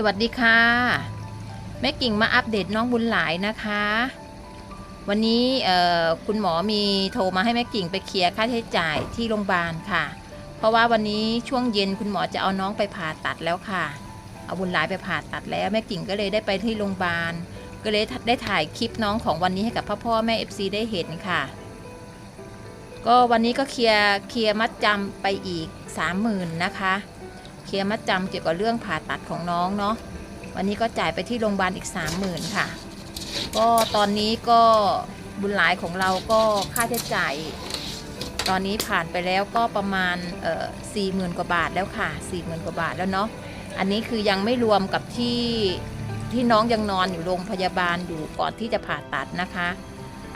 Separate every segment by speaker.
Speaker 1: สวัสดีค่ะ แม่กิ่งมาอัปเดตน้องบุญหลายนะคะ วันนี้คุณหมอมีโทรมาให้แม่กิ่งไปเคลียร์ค่าใช้จ่ายที่โรงพยาบาลค่ะ เพราะว่าวันนี้ช่วงเย็นคุณหมอจะเอาน้องไปผ่าตัดแล้วค่ะ เอาบุญหลายไปผ่าตัดแล้วแม่กิ่งก็เลยได้ไปที่โรงพยาบาล ก็เลยได้ถ่ายคลิปน้องของวันนี้ให้กับพ่อพ่อแม่ FC ได้เห็นค่ะ ก็วันนี้ก็เคลียร์เคลียร์มัดจำไปอีก 30,000นะคะ เคลียร์มัดจำเกี่ยวกับเรื่องผ่าตัดของน้องเนาะวันนี้ก็จ่ายไปที่โรงพยาบาลอีก 30,000 ค่ะ ก็ตอนนี้ก็บุญหลายของเราก็ค่าใช้จ่าย ตอนนี้ผ่านไปแล้วก็ประมาณเอ่อสี่หมื่นกว่าบาทแล้วค่ะสี่หมื่นกว่าบาทแล้วเนาะอันนี้คือยังไม่รวมกับที่ที่น้องยังนอนอยู่โรงพยาบาลอยู่ก่อนที่จะผ่าตัดนะคะ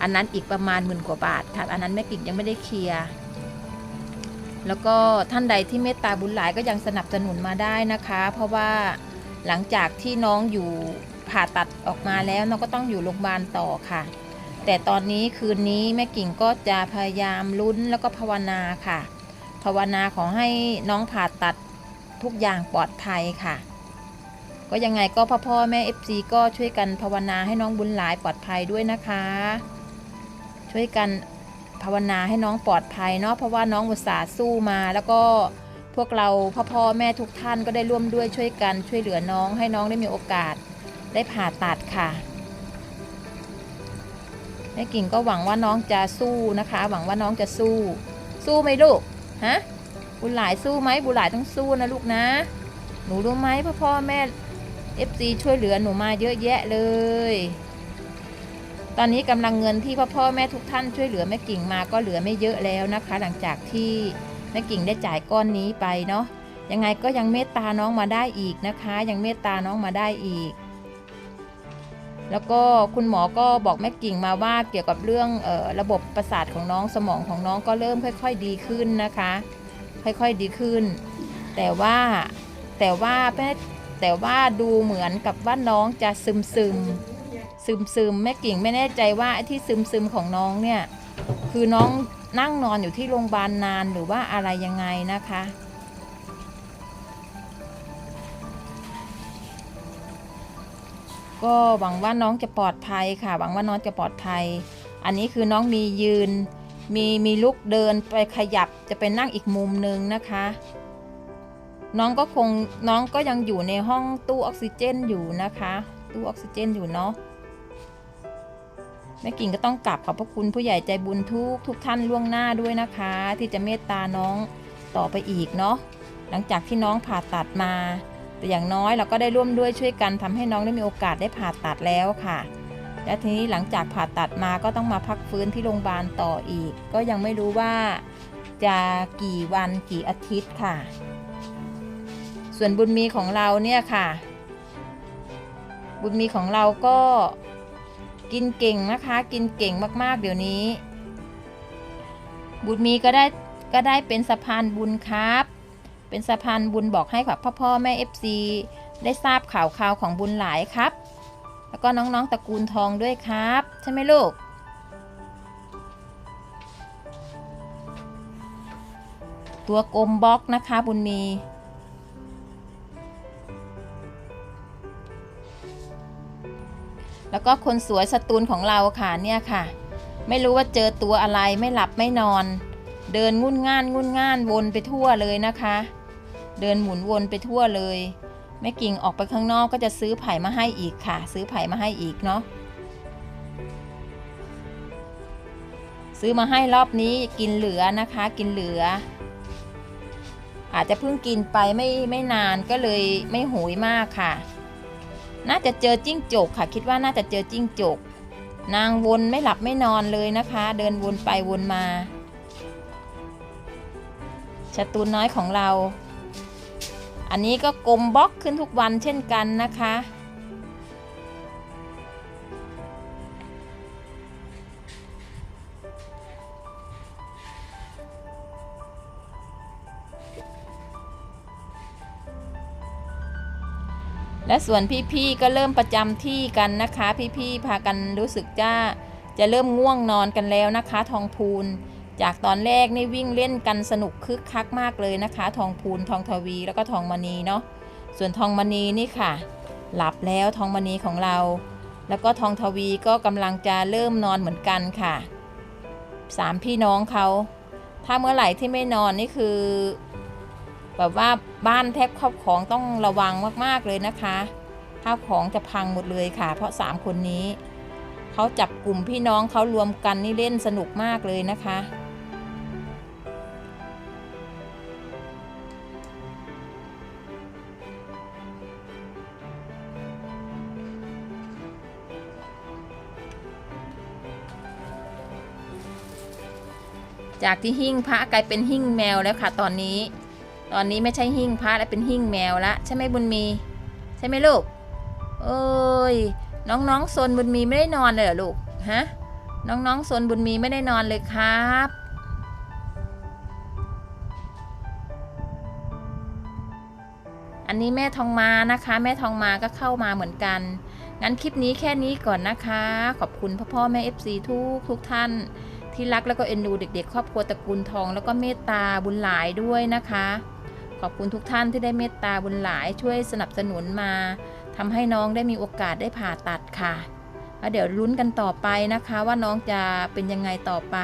Speaker 1: อันนั้นอีกประมาณหมื่นกว่าบาทค่ะอันนั้นแม่กิ่งยังไม่ได้เคลียร์ แล้วก็ท่านใดที่เมตตาบุญหลายก็ยังสนับสนุนมาได้นะคะ เพราะว่าหลังจากที่น้องอยู่ผ่าตัดออกมาแล้วน้องก็ต้องอยู่โรงพยาบาลต่อค่ะ แต่ตอนนี้คืนนี้แม่กิ่งก็จะพยายามลุ้นแล้วก็ภาวนาค่ะ ภาวนาขอให้น้องผ่าตัดทุกอย่างปลอดภัยค่ะ ก็ยังไงก็พ่อพ่อแม่ FC ก็ช่วยกันภาวนาให้น้องบุญหลายปลอดภัยด้วยนะคะ ช่วยกัน ภาวนาให้น้องปลอดภัยเนาะเพราะว่าน้องอุตส่าห์สู้มา แล้วก็พวกเราพ่อพ่อแม่ทุกท่านก็ได้ร่วมด้วยช่วยกันช่วยเหลือน้องให้น้องได้มีโอกาสได้ผ่าตัดค่ะแม่กิ่งก็หวังว่าน้องจะสู้นะคะ หวังว่าน้องจะสู้ สู้ไหมลูกฮะบุญหลายสู้ไหมบุญหลายต้องสู้นะลูกนะ หนูรู้ไหมพ่อพ่อแม่เอฟซีช่วยเหลือหนูมาเยอะแยะเลย ตอนนี้กำลังเงินที่พ่อพ่อแม่ทุกท่านช่วยเหลือแม่กิ่งมาก็เหลือไม่เยอะแล้วนะคะ หลังจากที่แม่กิ่งได้จ่ายก้อนนี้ไปเนาะยังไงก็ยังเมตตาน้องมาได้อีกนะคะ ยังเมตตาน้องมาได้อีก แล้วก็คุณหมอก็บอกแม่กิ่งมาว่าเกี่ยวกับเรื่องออระบบประสาทของน้องสมองของน้องก็เริ่มค่อย ๆ ดีขึ้นนะคะ ค่อยๆดีขึ้น แต่ว่าแต่ว่าแม่แต่ว่าดูเหมือนกับว่าน้องจะซึมซึม ซึมซึมๆแม่กิ่งไม่แน่ใจว่าไอ้ที่ซึมซึมๆของน้องเนี่ย คือน้องนั่งนอนอยู่ที่โรงพยาบาลนานหรือว่าอะไรยังไงนะคะก็หวังว่าน้องจะปลอดภัยค่ะหวังว่าน้องจะปลอดภัย อันนี้คือน้องมียืน มีมีลุกเดินไปขยับจะไปนั่งอีกมุมหนึ่งนะคะ น้องก็คงน้องก็ยังอยู่ในห้องตู้ออกซิเจนอยู่นะคะ ตู้ออกซิเจนอยู่เนาะ แม่กิ่งก็ต้องกลับขอบพระคุณผู้ใหญ่ใจบุญทุกทุกท่านล่วงหน้าด้วยนะคะ ที่จะเมตตาน้องต่อไปอีกเนาะหลังจากที่น้องผ่าตัดมา แต่อย่างน้อยเราก็ได้ร่วมด้วยช่วยกันทำให้น้องได้มีโอกาสได้ผ่าตัดแล้วค่ะ และทีนี้หลังจากผ่าตัดมาก็ต้องมาพักฟื้นที่โรงพยาบาลต่ออีก ก็ยังไม่รู้ว่าจะกี่วันกี่อาทิตย์ค่ะ ส่วนบุญมีของเราเนี่ยค่ะ บุญมีของเราก็ กินเก่งนะคะ กินเก่งมากๆ เดี๋ยวนี้ บุญมีก็ได้ก็ได้เป็นสะพานบุญครับ เป็นสะพานบุญบอกให้กับพ่อพ่อแม่ FC ได้ทราบข่าวข่าวของบุญหลายครับ แล้วก็น้องๆตระกูลทองด้วยครับ ใช่ไหมลูกตัวกลมบล็อกนะคะบุญมี แล้วก็คนสวยสตูลของเราค่ะเนี่ยค่ะ ไม่รู้ว่าเจอตัวอะไรไม่หลับไม่นอน เดินงุ่นง่านงุ่นง่านวนไปทั่วเลยนะคะ เดินหมุนวนไปทั่วเลยแม่กิ่งออกไปข้างนอกก็จะซื้อไผ่มาให้อีกค่ะ ซื้อไผ่มาให้อีกเนาะซื้อมาให้รอบนี้กินเหลือนะคะ กินเหลือ อาจจะเพิ่งกินไปไม่ไม่นานก็เลยไม่โหยมากค่ะ น่าจะเจอจิ้งจกค่ะ คิดว่าน่าจะเจอจิ้งจก นางวนไม่หลับไม่นอนเลยนะคะ เดินวนไปวนมาชะตูนน้อยของเรา อันนี้ก็กลมบล็อกขึ้นทุกวันเช่นกันนะคะ และส่วนพี่ๆก็เริ่มประจำที่กันนะคะ พี่ๆพากันรู้สึกจะจะเริ่มง่วงนอนกันแล้วนะคะ ทองพูน จากตอนแรกนี่วิ่งเล่นกันสนุกคึกคักมากเลยนะคะ ทองพูนทองทวีแล้วก็ทองมณีเนาะส่วนทองมณีนี่ค่ะ หลับแล้วทองมณีของเรา แล้วก็ทองทวีก็กำลังจะเริ่มนอนเหมือนกันค่ะสามพี่น้องเขาถ้าเมื่อไหร่ที่ไม่นอนนี่คือ แบบว่าบ้านแทบครอบของต้องระวังมากๆเลยนะคะข้าวของจะพังหมดเลยค่ะ เพราะสามคนนี้เขาจับกลุ่มพี่น้องเขารวมกันนี่เล่นสนุกมากเลยนะคะ จากที่หิ้งพระกลายเป็นหิ้งแมวแล้วค่ะตอนนี้ ตอนนี้ไม่ใช่หิ้งพระแล้วเป็นหิ้งแมวละใช่ไหมบุญมี ใช่ไหมลูกเอ้ยน้องๆโซนบุญมีไม่ได้นอนเลยเหรอลูกฮะน้องๆโซนบุญมีไม่ได้นอนเลยครับอันนี้แม่ทองมานะคะ แม่ทองมาก็เข้ามาเหมือนกัน งั้นคลิปนี้แค่นี้ก่อนนะคะ ขอบคุณพ่อพ่อแม่ FC ทุกทุกท่าน ที่รักแล้วก็เอ็นดูเด็กๆ ครอบครัวตระกูลทอง แล้วก็เมตตาบุญหลายด้วยนะคะ ขอบคุณทุกท่านที่ได้เมตตาบุญหลายช่วยสนับสนุนมาทำให้น้องได้มีโอกาสได้ผ่าตัดค่ะแล้วเดี๋ยวลุ้นกันต่อไปนะคะว่าน้องจะเป็นยังไงต่อไป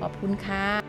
Speaker 1: ขอบคุณค่ะ